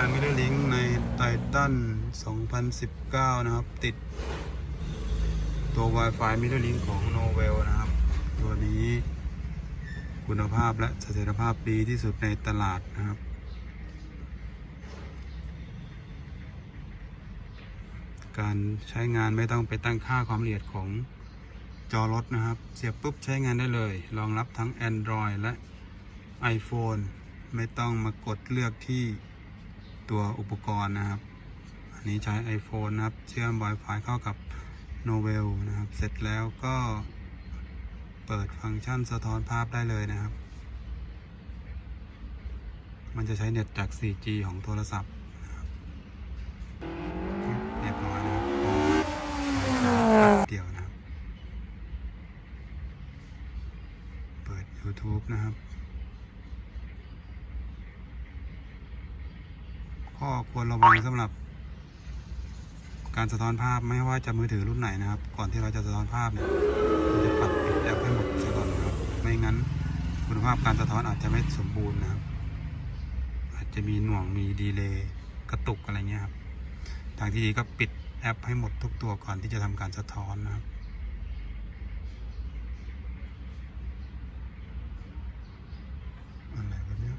การไททัน2019 นะครับ ติด ตัว Wi-Fi m i d l i n k ของ Novell นะครับ ตัวนี้คุณภาพและเสถียรภาพดีที่สุดในตลาดนะครับ การใช้งานไม่ต้องไปตั้งค่าความละเอียดของจอรถนะครับ เสียบปุ๊บใช้งานได้เลย รองรับทั้ง Android และ iPhone ไม่ต้องมากดเลือกที่ ตัวอุปกรณ์นะครับ อันนี้ใช้ iPhone นะครับ เชื่อม Wi-Fi เข้ากับ Novel นะครับ เสร็จแล้วก็เปิดฟังก์ชันสะท้อนภาพได้เลยนะครับ มันจะใช้เน็ตจาก 4G ของโทรศัพท์เรียบร้อยนะครับเดียวนะครับ เปิด YouTube นะครับ ข้อควรระวังสำหรับการสะท้อนภาพไม่ว่าจะมือถือรุ่นไหนนะครับ ก่อนที่เราจะสะท้อนภาพเนี่ยเราจะปัดปิดแอปให้หมดซะก่อนนะครับ ไม่งั้นคุณภาพการสะท้อนอาจจะไม่สมบูรณ์นะครับ อาจจะมีหน่วงมีดีเลย์กระตุกอะไรเงี้ยครับ ทางที่ดีก็ปิดแอปให้หมดทุกตัวก่อนที่จะทำการสะท้อนนะครับ อะไรวะเนี่ย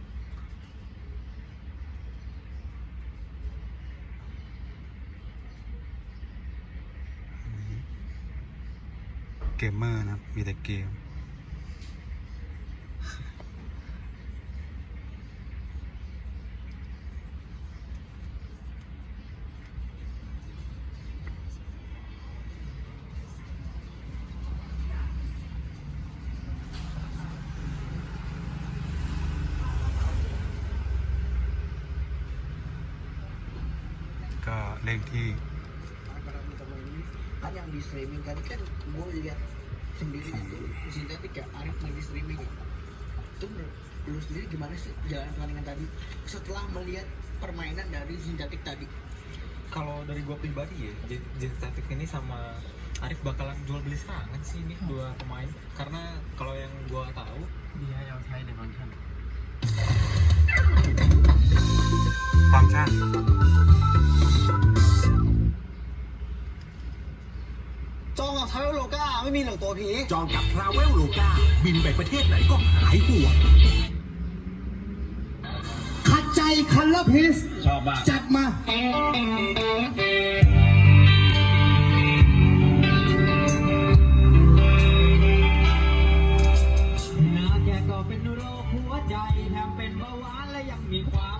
เกมเมอร์นะครับ มีแต่เกม ก็เลขที่ kan yang di streaming tadi kan gue lihat sendiri itu sintetik ya Arif di streaming. Ya. itu lu sendiri gimana sih jalan pertandingan tadi? Setelah melihat permainan dari sintetik tadi. Kalau dari gua pribadi ya Static ini sama Arif bakalan jual beli serangan sih ini dua pemain. Karena kalau yang gua tahu dia yang saya dengan kan ฟัง ไม่มีหรอกตัวผี จองกับทราเวลโลกาบินไปประเทศไหนก็หายห่วงขัดใจคันละพิสชอบมากจัดมานาแกก็เป็นโรคหัวใจแถมเป็นเบาหวานและยังมีความ